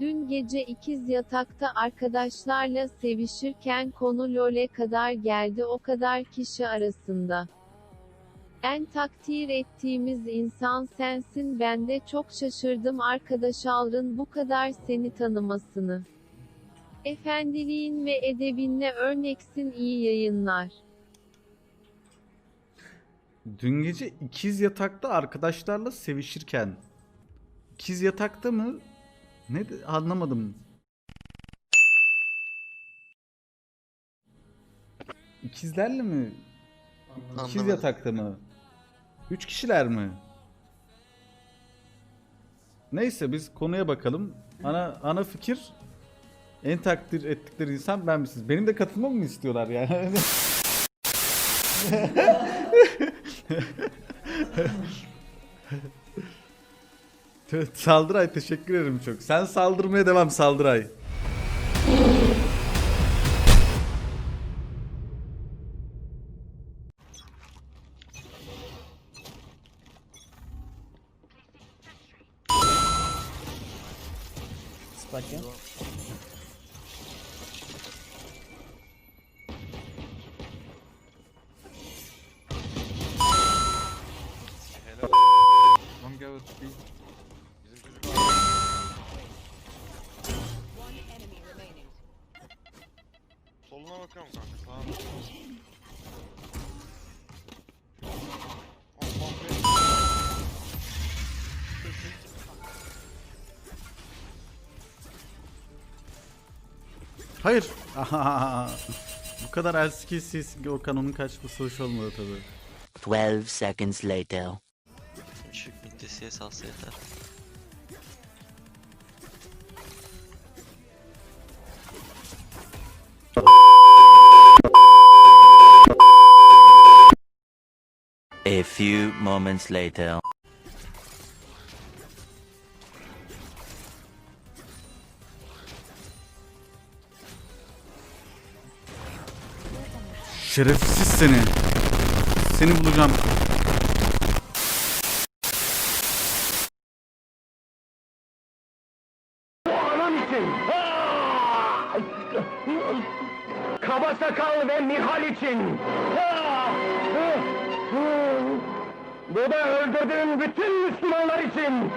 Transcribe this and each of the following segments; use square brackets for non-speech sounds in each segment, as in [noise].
Dün gece ikiz yatakta arkadaşlarla sevişirken konu LoL'e kadar geldi o kadar kişi arasında. En takdir ettiğimiz insan sensin ben de çok şaşırdım arkadaş Alr'ın bu kadar seni tanımasını. Efendiliğin ve edebinle örneksin iyi yayınlar. Dün gece ikiz yatakta arkadaşlarla sevişirken. İkiz yatakta mı? Ne de- anlamadım. İkizlerle mi? İkiz Anlamadım. yatakta mı? Üç kişiler mi? Neyse biz konuya bakalım. Ana ana fikir en takdir ettikleri insan ben misiniz? Benim de katılmamı mı istiyorlar yani? [laughs] Saldıray teşekkür ederim çok. Sen saldırmaya devam Saldıray. Spike ya. Soluna bakıyorum kanka. Sağa. Hayır. [laughs] Bu kadar el skillsiz Okan onun kaçması hoş olmadı tabi. 12 seconds later. Şu müddesiye salsa yeter. A few moments later. Şerefsiz seni. Seni bulacağım. Anam için. Kaba sakal ve Nihal için. Ah! Bu da öldürdüğün bütün Müslümanlar için.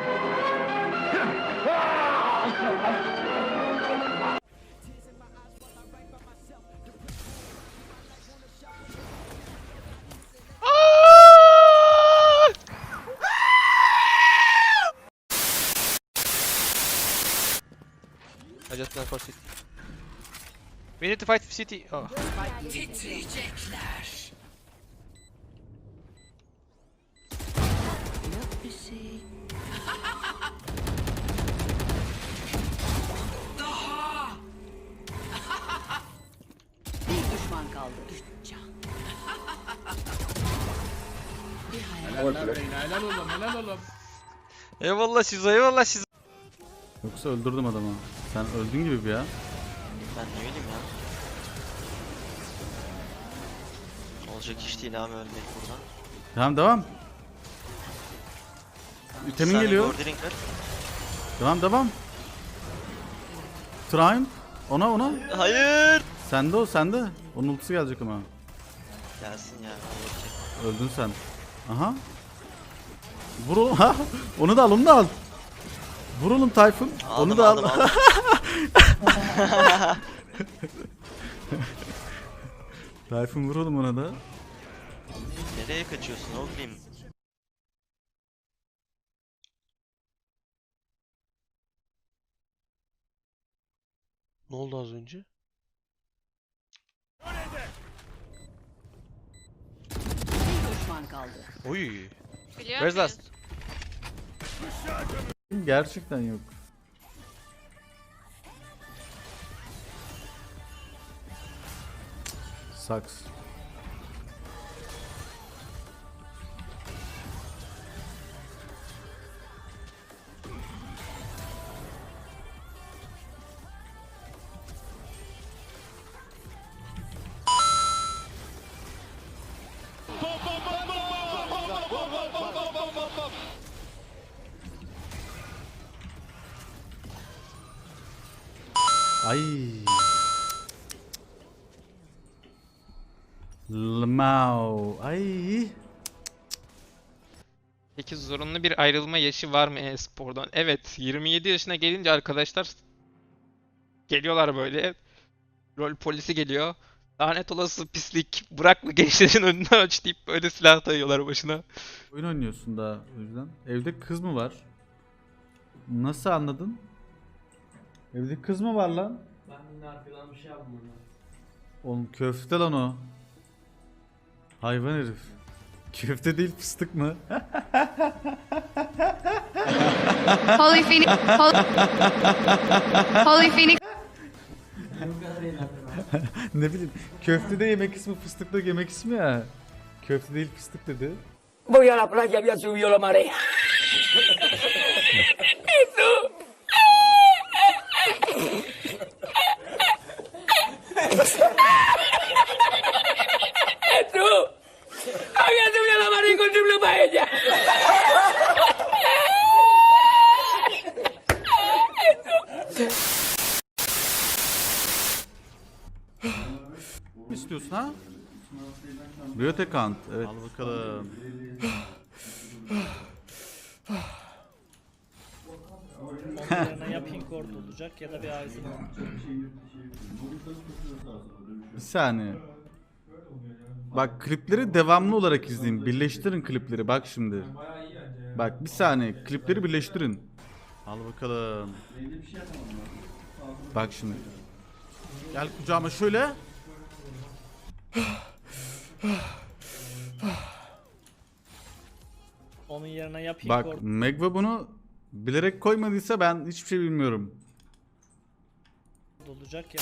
I just city. We need to fight city. Oh. Düşman kaldı. [laughs] Eyvallah Şizo eyvallah Şizo. Yoksa öldürdüm adamı. Sen öldün gibi bir ya. Ben ne bileyim ya. Olacak iş değil abi ölmek buradan. Tamam devam. Saniye geliyor. Devam devam. Triumph. Ona ona. Hayır. Sende o sende. Onun ultisi gelecek ama. Gelsin ya. Öldün sen. Aha. Vur oğlum. Ha. Onu da al onu da al. Vur oğlum Tayfun. Aldım onu da aldım al. [laughs] aldım. Tayfun vur oğlum ona da. Nereye kaçıyorsun oğlum? Ne oldu az önce? Kaldı. Oy. Where's last? Gerçekten yok. Saks. Ay. Lmao. Ay. Peki zorunlu bir ayrılma yaşı var mı e-spordan? Evet, 27 yaşına gelince arkadaşlar geliyorlar böyle. Rol polisi geliyor. Lanet olası pislik. Bırak bu gençlerin önünü aç deyip böyle silah dayıyorlar başına. Oyun oynuyorsun da o yüzden. Evde kız mı var? Nasıl anladın? Evde kız mı var lan? Ben de arkadan bir şey yaptım ona. Oğlum köfte lan o. Hayvan herif. Köfte değil fıstık mı? Holy Phoenix. Hol- Holy Phoenix. Ne bileyim. Köfte de yemek ismi fıstık da yemek ismi ya. Köfte değil fıstık dedi. Voy a la playa, había subido la marea. ¡Eso! [laughs] ¡Había subido la marea Ne istiyorsun ha? Biyotekant. Evet. Al bakalım. Yerine ya pink ward olacak ya da bir Aizen Bir saniye. Bak klipleri devamlı olarak izleyin. Birleştirin klipleri. Bak şimdi. Bak bir saniye. Klipleri birleştirin. Al bakalım. Bak şimdi. Gel kucağıma şöyle. Onun yerine ya pink Bak Megva bunu bilerek koymadıysa ben hiçbir şey bilmiyorum. olacak ya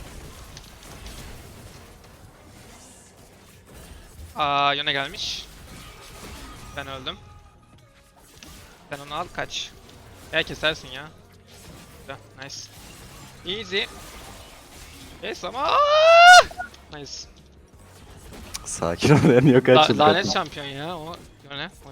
Aa yöne gelmiş. Ben öldüm. Sen onu al kaç. Ya kesersin ya. Güzel, nice. Easy. Yes ama! Nice. Sakin ol yani yok La- lanet şampiyon ya o yöne. O-